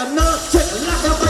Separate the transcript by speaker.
Speaker 1: กำเนิเชิดรักเธอ